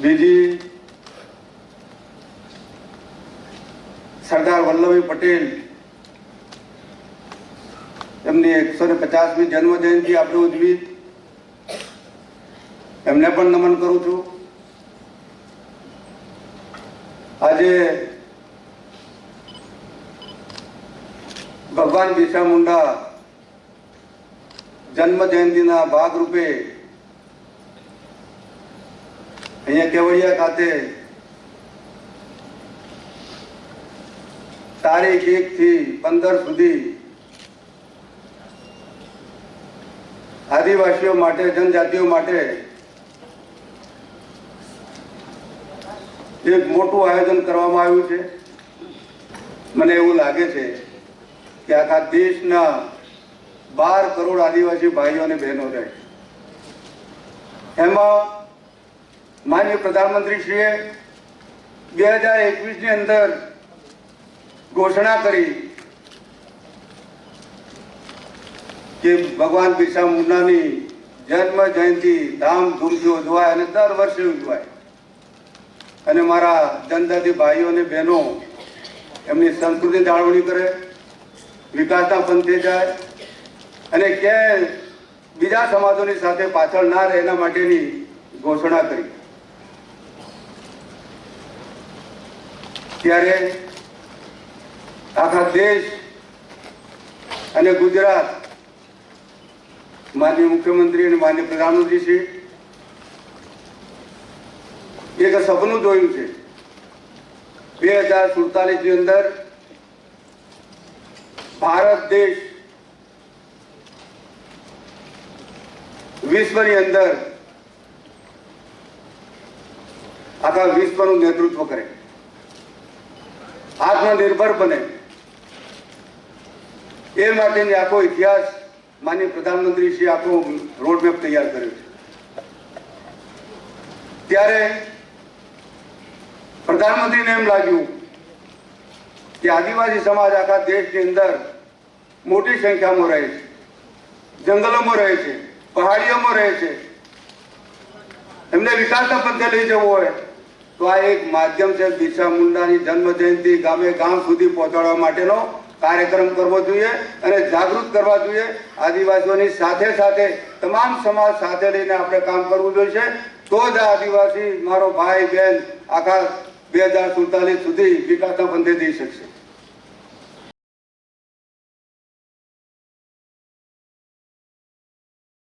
બીજી સરદાર વલ્લભભાઈ પટેલ, એમની એકસો ને પચાસમી જન્મ જયંતિ આપણે ઉજવી એમને પણ નમન કરું છું. આજે ભગવાન બિરસા મુંડા જન્મ જયંતિના ભાગરૂપે અહીંયા કેવડિયા ખાતે તારીખ એક થી પંદર સુધી આદિવાસીઓ માટે, જનજાતિઓ માટે એક મોટું આયોજન કરવામાં આવ્યું છે. મને એવું લાગે છે કે આખા દેશના બાર કરોડ આદિવાસી ભાઈઓ અને બહેનો રહે. એમાં માન્ય પ્રધાનમંત્રીશ્રીએ બે હજાર એકવીસની અંદર ઘોષણા કરી કે ભગવાન બિરસા મુંડાની જન્મ જયંતિ ધામધૂમથી ઉજવાય અને દર વર્ષે ઉજવાય. અને મારા જનજાતિ ભાઈઓ અને બહેનો એમની સંસ્કૃતિ જાળવણી કરે, વિકાસના પંથે જાય અને કે બીજા સમાજોની સાથે પાછળ ના રહે એના માટેની ઘોષણા કરી. ત્યારે આખા દેશ અને ગુજરાત માન્ય મુખ્યમંત્રી અને માન્ય પ્રધાનમંત્રી શ્રી એક સપનું જોયું છે. બે હજાર સુડતાલીસની અંદર ભારત દેશ વિશ્વની અંદર આખા વિશ્વનું નેતૃત્વ કરે. આત્મનિર્ભર બને. એ માટેની આખો ઇતિહાસ માન્ય પ્રધાનમંત્રી શ્રી આખો રોડમેપ તૈયાર કર્યો છે. ત્યારે પ્રધાનમંત્રીને એમ લાગ્યું કે આદિવાસી સમાજ આખા દેશની અંદર મોટી સંખ્યામાં રહે છે. જંગલોમાં રહે છે, પહાડીઓમાં રહે છે. એમને વિકાસના પંથે લઈ જવું હોય તો આ એક માધ્યમ છે બિરસા મુંડાની જન્મ જયંતિ ગામે ગામ સુધી પહોંચાડવા માટેનો કાર્યક્રમ કરવો જોઈએ અને જાગૃત કરવા જોઈએ. આદિવાસીઓની સાથે સાથે તમામ સમાજ સાથે લઈને આપણે કામ કરવું જોઈએ. તો જ આદિવાસી મારો ભાઈ બહેન આખા બે હજાર સુડતાલીસ સુધી વિકાસના પંથે જઈ શકશે.